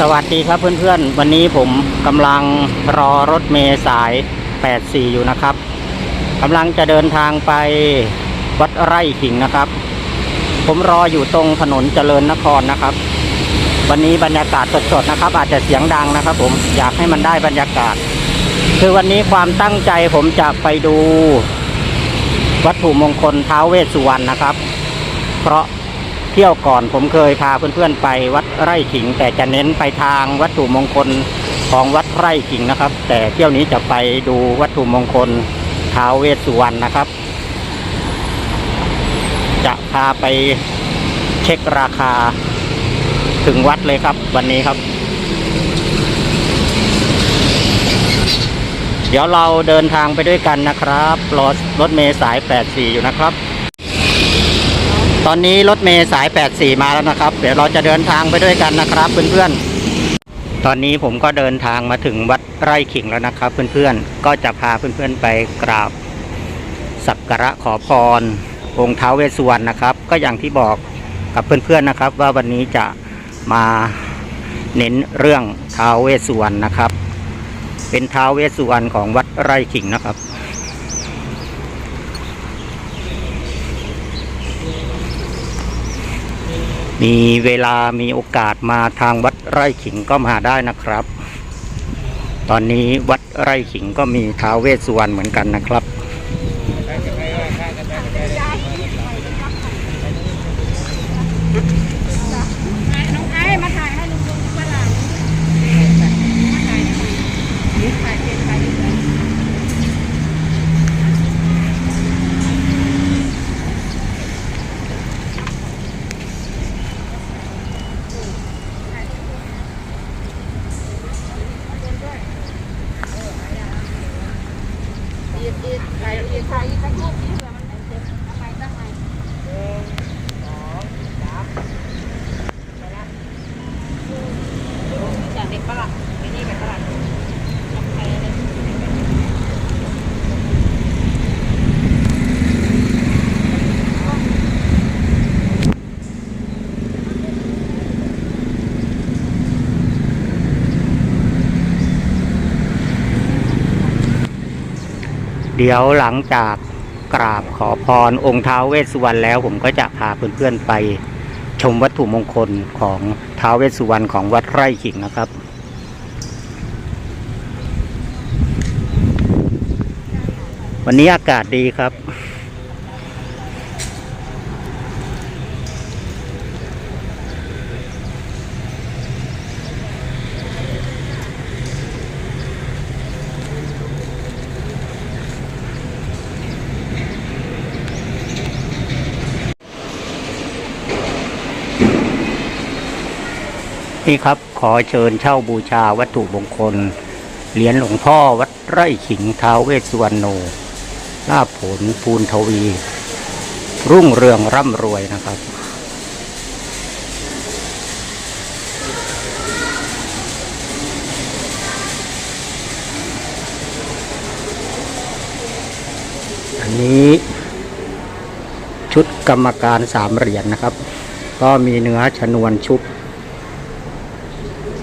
สวัสดีครับเพื่อนๆ วันนี้ผมกำลังรอรถเมล์สาย 84 อยู่นะครับกำลังจะเดินทางไปวัดไร่ขิงนะครับ ผมรออยู่ตรงถนนเจริญนครนะครับ วันนี้บรรยากาศสดๆนะครับ อาจจะเสียงดังนะครับ ผมอยากให้มันได้บรรยากาศ คือวันนี้ความตั้งใจผมจะไปดูวัตถุมงคลท้าวเวสสุวรรณนะครับ เพราะ เที่ยวก่อนผมเคยพาเพื่อนๆไปวัดไร่ขิง แต่จะเน้นไปทางวัตถุมงคลของวัดไร่ขิงนะครับ แต่เที่ยวนี้จะไปดูวัตถุมงคลท้าวเวสสุวรรณนะครับ จะพาไปเช็คราคาถึงวัดเลยครับ วันนี้ครับ เดี๋ยวเราเดินทางไปด้วยกันนะครับรอรถเมล์สาย 84 อยู่นะครับ ตอนนี้รถเมล์สาย 84 มาแล้วนะครับ เดี๋ยวเราจะเดินทางไปด้วยกันนะครับเพื่อนๆ ตอนนี้ผมก็เดินทางมาถึงวัดไร่ขิงแล้วนะครับ เพื่อนๆ ก็จะพาเพื่อนๆไปกราบสักการะขอพร องค์ท้าวเวสสุวรรณนะครับ ก็อย่างที่บอกกับเพื่อนๆนะครับ ว่าวันนี้จะมาเน้นเรื่องท้าวเวสสุวรรณนะครับ เป็นท้าวเวสสุวรรณของวัดไร่ขิงนะครับ มีเวลามีโอกาสมาทางวัดไร่ขิงก็มาได้นะครับ ตอนนี้วัดไร่ขิงก็มีท้าวเวสสุวรรณเหมือนกันนะครับ น้องไอ้มาถ่ายให้ลุงลุงเวลามาถ่ายนี่ถ่ายเป็นถ่ายเป็น อีกอีกถ่ายอีกถ่ายอีกสักรูปนี้เผื่อมันไม่เสร็จทำไมตั้งไงหนึ่งสองสามไปละจากเด็กปะล่ะไปนี่ไปปะล่ะไปเลย เดี๋ยวหลังจากกราบขอพรองค์ท้าวเวสสุวรรณแล้ว ผมก็จะพาเพื่อนๆไปชมวัตถุมงคลของท้าวเวสสุวรรณของวัดไร่ขิงนะครับวันนี้อากาศดีครับ นี่ครับขอเชิญเช่าบูชาวัตถุมงคล เหรียญหลวงพ่อวัดไร่ขิงท้าวเวสสุวรรณโนลาผลภูนทวี รุ่งเรืองร่ำรวยนะครับอันนี้ชุดกรรมการสามเหรียญนะครับ ก็มีเนื้อชนวนชุบ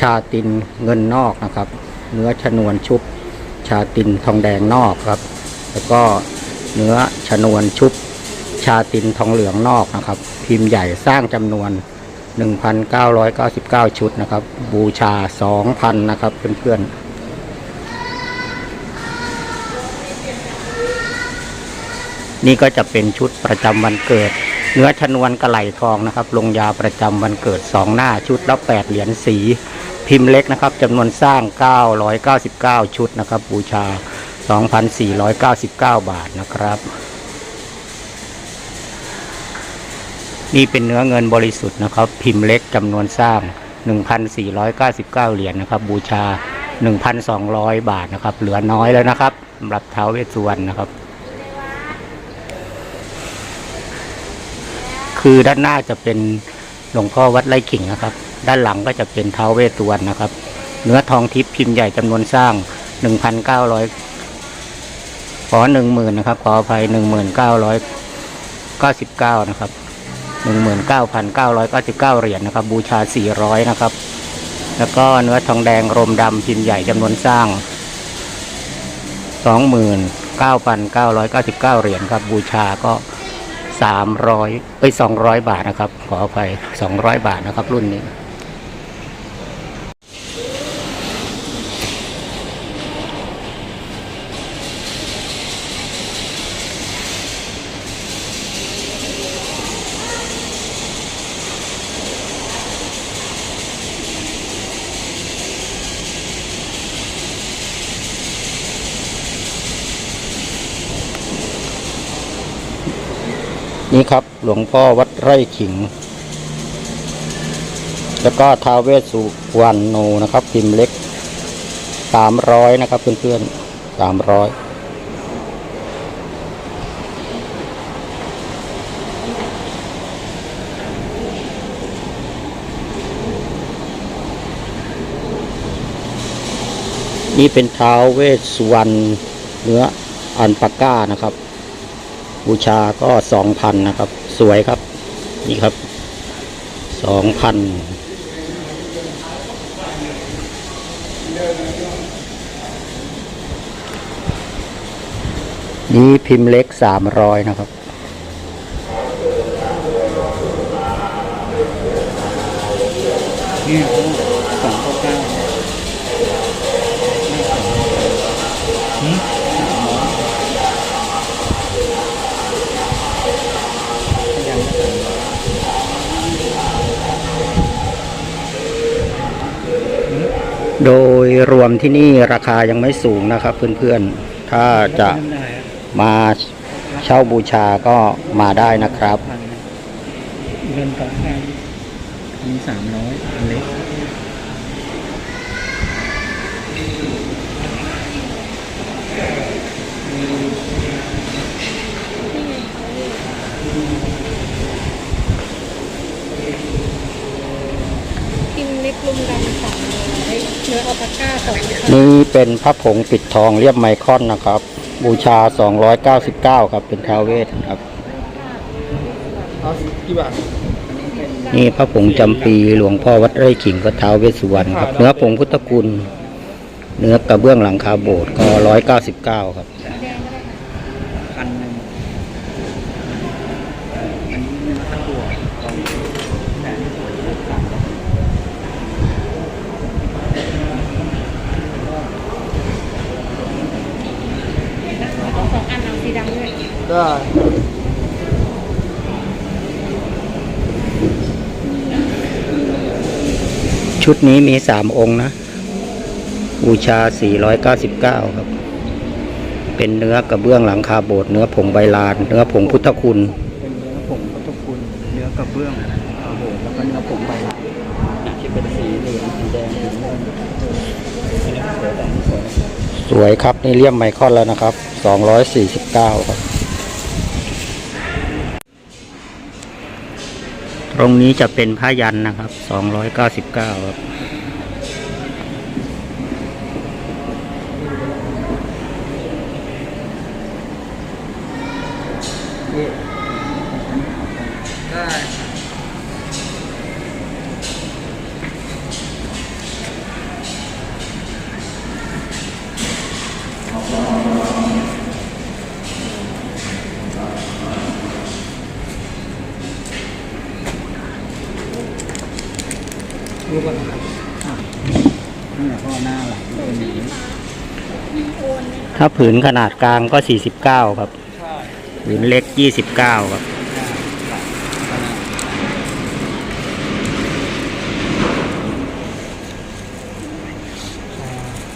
ชาตินเงินนอกนะครับ เนื้อชนวนชุบ ชาตินทองแดงนอกครับ แล้วก็เนื้อชนวนชุบ ชาตินทองเหลืองนอกนะครับ พิมพ์ใหญ่สร้างจำนวน 1,999 ชุดนะครับ บูชา 2,000 นะครับเพื่อนๆนี่ก็จะเป็นชุดประจำวันเกิด เนื้อชนวนกระไหลทองนะครับ ลงยาประจำวันเกิด2หน้าชุดละ8เหรียญสี พิมพ์เล็กนะครับจำนวนสร้าง 999 ชุดนะครับ บูชา 2,499 บาทนะครับ นี่เป็นเนื้อเงินบริสุทธิ์นะครับ พิมพ์เล็กจำนวนสร้าง 1,499 เหรียญนะครับ บูชา 1,200 บาทนะครับ เหลือน้อยแล้วนะครับสำหรับเท้าเวสสุวรรณนะครับคือด้านหน้าจะเป็นหลวงพ่อวัดไร่ขิงนะครับ ด้านหลังก็จะเป็นท้าวเวสสุวรรณนะครับ เนื้อทองทิพย์พิมพ์ใหญ่จำนวนสร้าง 1,900 ขอหนึ่งหมื่นนะครับ ขออภัย 1,999 นะครับ 19,999 เหรียญนะครับ บูชา 400 นะครับ แล้วก็เนื้อทองแดงรมดำพิมพ์ใหญ่จำนวนสร้าง 29,999 เหรียญครับ บูชาก็300เอ้ย200บาทนะครับ ขออภัย200บาทนะครับ รุ่นนี้ นี่ครับ หลวงพ่อวัดไร่ขิง แล้วก็ท้าเวสุวรรณโนนะครับ พิมพ์เล็กสามร้อยนะครับ เพื่อนๆสามร้อยนี่เป็นเท้าเวสสุวรรณเนื้ออันปาก้านะครับ บูชาก็สองพันนะครับ สวยครับ นี่ครับสองพันนี่พิมพ์เล็กสามร้อยนะครับ โดยรวมที่นี่ราคายังไม่สูงนะครับเพื่อนๆ ถ้าจะมาเช่าบูชาก็มาได้นะครับเงินต่องพันมีสามร้อยเล็ก กินลิปลุมดำสามร้อยเนื้ออัลปาก้าสองพันนี่เป็นพระผงปิดทองเรียบไมคอนนะครับ บูชา 299 ครับ เป็นทาวเวสครับ เอากี่บาทนี่พระผงจำปีหลวงพ่อวัดไร่ขิงก็ท้าวเวสสุวรรณครับ เนื้อผงพุทธคุณ เนื้อกระเบื้องหลังคาโบสถ์ก็ 199 ครับ แดงก็ได้ค่ะ พันหนึ่งอันนี้ตะกั่วของแสนสวยสามร้อย เอาสองอันเอาสีดำ ด้วยได้ชุดนี้มี3องค์นะ บูชา 499 ครับ เป็นเนื้อกระเบื้องหลังคาโบสถ์เนื้อผงใบลาน เนื้อผงพุทธคุณ เป็นเนื้อผงพุทธคุณ เนื้อกระเบื้องอาโบแล้วก็เนื้อผงใบลานที่เป็นสีเหลืองสีแดงสีเงินอันนี้สวยแต่นี่สวยสวยครับ นี่เลี่ยมไมคอนแล้วนะครับ 249 ครับ ตรงนี้จะเป็นผ้ายันนะครับ 299ครับ รู้ป่ะครับอะนี่แหละก็หน้าหลังเป็นอย่างนี้ถ้าผืนขนาดกลางก็ 49 ครับ ใช่ผืนเล็ก 29 ครับ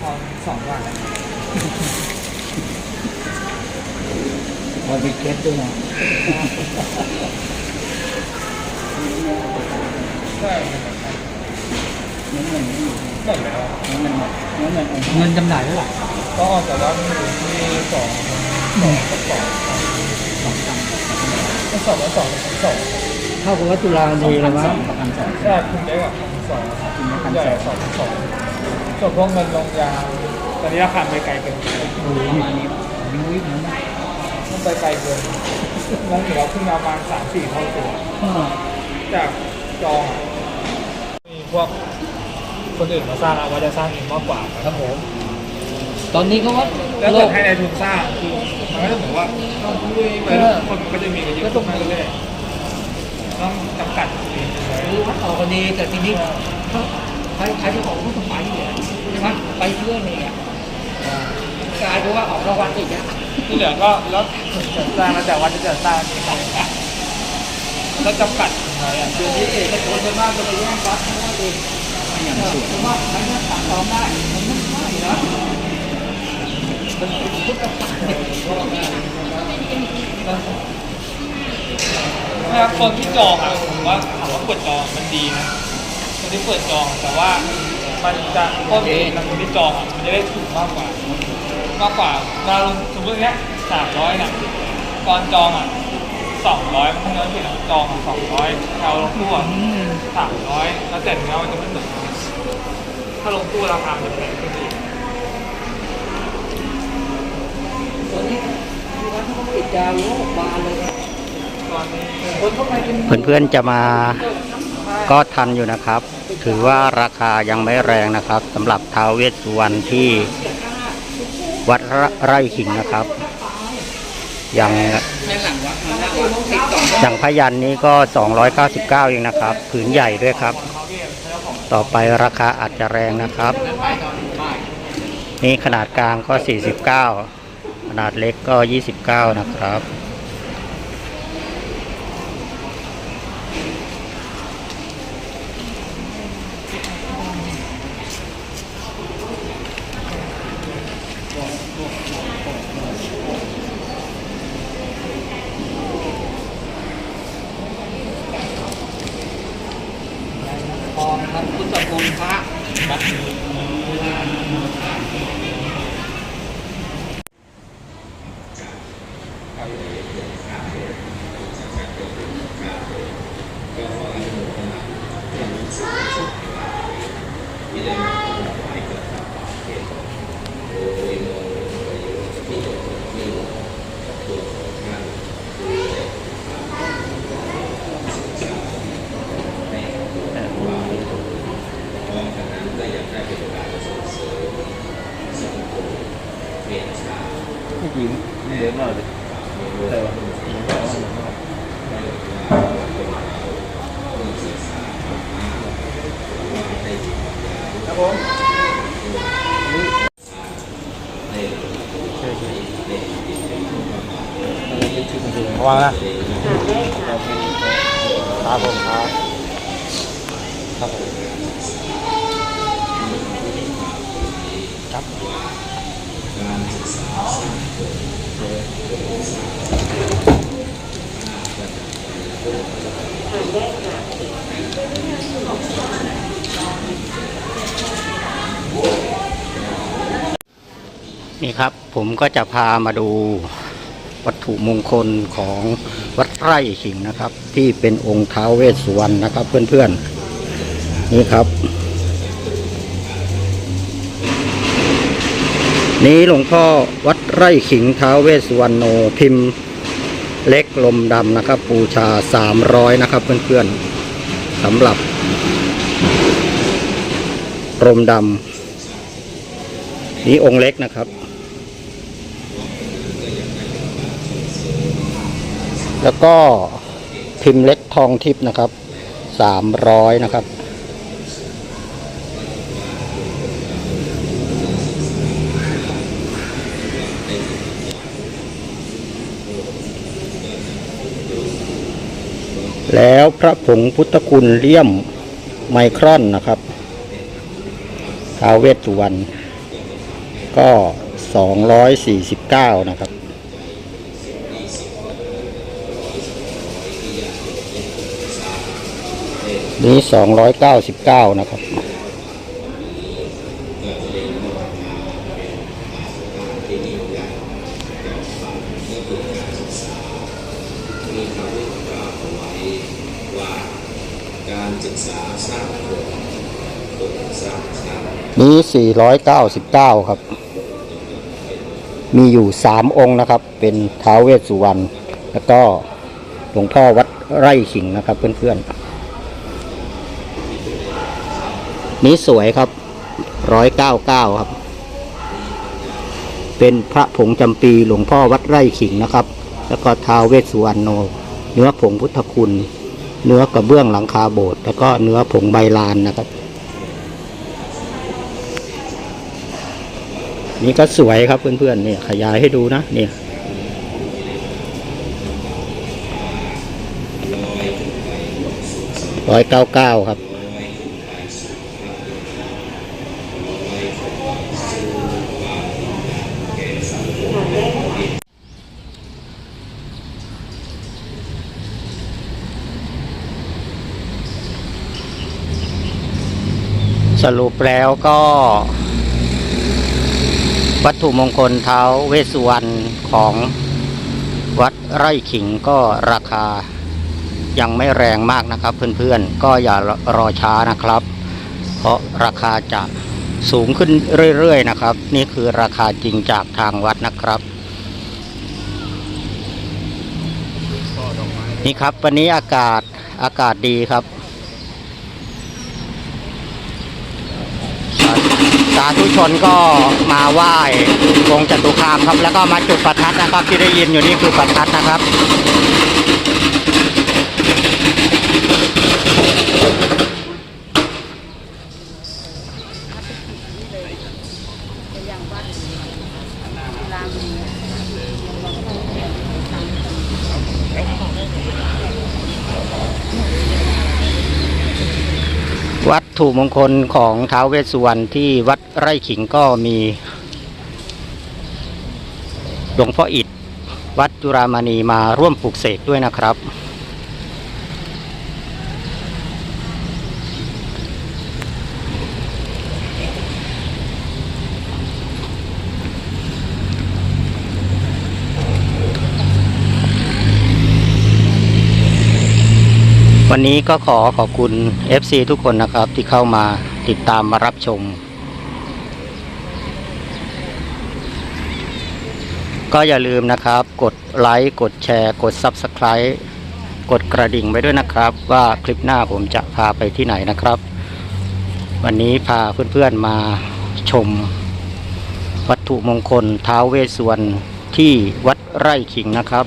ทองสองบาทเอาไปเก็ตด้วยนะใช่ เงินเงินเงินเงินเงินจำหน่ายเท่าไหร่ก็แต่ว่ามันอยู่ที่สองสองกับสองสองตังค์ก็สองกับสองกับสองเท่ากับว่าตุลาดีแล้วมั้งพันสองใช่คุณได้กว่าพันสองคุณได้พันสองสองสองส่วนพวกเงินลงยาตอนนี้ราคาไปไกลเกินประมาณนี้ยุ้ยมันไปไกลเกินนั่นถือว่าเพิ่งเอามาสามสี่เท่าตัวจากจองมีพวก คนอื่นมาสร้างเอาว่าจะสร้างเองมากกว่าครับผม ตอนนี้เขาว่าแล้วโลเกิดก ให้นายทุนสร้างคือมันก็จะเหมือนว่าต้องลุยไปแล้วคนก็จะมีกันเยอะขึ้นมาเรื่อยๆต้องจำกัดเองไว้คือวัดออกก็ดีแต่ทีนี้ถ้าใครใครที่ออกก็ต้องไปเนี่ยวัดไปเพื่อนเนี่ยกลายเป็นว่าออกรางวัลอีกอะที่เหลือก็แล้วจะสร้างแล้วแต่วัดจะสร้างเองแล้วจำกัดไว้อะ เดี๋ยวนี้เอกชนส่วนมากจะไปแย่งวัดเพราะว่าเอง อย่างส่วนมาใครจะตัดตอนได้มันไม่ไม่นะมันเป็นพุทธศาสนานะครับคนที่จองอะผมว่าถามว่าเปิดจองมันดีนะคนที่เปิดจองแต่ว่ามันจะต้นทุนของคนที่จองมันจะได้ถูกมากกว่ามากกว่าเราสมมติเนี้ยสามร้อยน่ะตอนจองอะสองร้อยมันเงินผิดจองอะสองร้อยเราลงตู้อะสามร้อยแล้วแต่เนื้อมันจะไม่เหมือน ถ้าลงตู้ราคามันจะแพงขึ้นอีกตอนนี้ที่วัดเขาปิดยาวโลกบานเลยตอนนี้คนเข้าไปเป็นเพื่อนๆจะมาก็ทันอยู่นะครับ ถือว่าราคายังไม่แรงนะครับสำหรับท้าวเวสสุวรรณที่วัดไร่ขิงนะครับอย่างแม่หลังวัดมาหน้าวัดติดต่ออย่างพยันนี้ก็ 299เองนะครับ ผืนใหญ่ด้วยครับ ต่อไปราคาอาจจะแรงนะครับ นี่ขนาดกลางก็ 49 ขนาดเล็กก็ 29 นะครับ ระวังนะครับผมครับครับผมครับนี่ครับผมก็จะพามาดู วัตถุมงคลของวัดไร่ขิงนะครับ ที่เป็นองค์ท้าวเวสสุวรรณนะครับ เพื่อนๆนี่ครับ นี้หลวงพ่อวัดไร่ขิงท้าวเวสสุวรรณโนพิมพ์เล็กลมดำนะครับ ปูชา 300 นะครับ เพื่อนๆสำหรับลมดำนี่องค์เล็กนะครับ แล้วก็พิมพ์เล็กทองทิพย์นะครับสามร้อยนะครับ แล้วพระผงพุทธคุณเลี่ยมไมครอนนะครับท้าวเวสสุวรรณก็ 249 นะครับ นี้สองร้อยเก้าสิบเก้านะครับ นี้สี่ร้อยเก้าสิบเก้าครับ มีอยู่สามองค์นะครับ เป็นท้าวเวสสุวรรณ แล้วก็หลวงพ่อวัดไร่ขิงนะครับเพื่อนๆ นี้สวยครับร้อยเก้าเก้าครับ เป็นพระผงจำปีหลวงพ่อวัดไร่ขิงนะครับ แล้วก็ท้าวเวสสุวรรณโน เนื้อผงพุทธคุณ เนื้อกระเบื้องหลังคาโบสถ์แล้วก็เนื้อผงใบลานนะครับ นี่ก็สวยครับเพื่อนๆเนี่ยขยายให้ดูนะเนี่ยร้อยเก้าเก้าครับ สรุปแล้วก็ วัตถุมงคลเท้าเวสุวรรณของวัดไร่ขิงก็ราคายังไม่แรงมากนะครับ เพื่อนๆ ก็อย่ารอช้านะครับ เพราะราคาจะสูงขึ้นเรื่อยๆนะครับ นี่คือราคาจริงจากทางวัดนะครับ นี่ครับวันนี้อากาศอากาศดีครับ สา สาธุชนก็มาไหว้องค์จตุคามครับ แล้วก็มาจุดประทัดนะครับ ที่ได้ยินอยู่นี่คือประทัดนะครับ ไปยังวัดรามนี้ วัตถุมงคลของท้าวเวสสุวรรณที่วัดไร่ขิงก็มีหลวงพ่ออิฐวัดจุรามณีมาร่วมปลูกเสกด้วยนะครับ วันนี้ก็ขอขอบคุณ FC ทุกคนนะครับที่เข้ามาติดตามมารับชม ก็อย่าลืมนะครับ กดไลค์ กดแชร์ กด Subscribe กดกระดิ่งไว้ด้วยนะครับ ว่าคลิปหน้าผมจะพาไปที่ไหนนะครับ วันนี้พาเพื่อนๆมาชม วัตถุมงคลท้าวเวสสวรรณที่วัดไร่ขิงนะครับ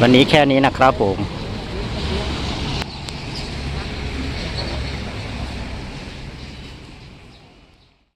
วันนี้แค่นี้นะครับผม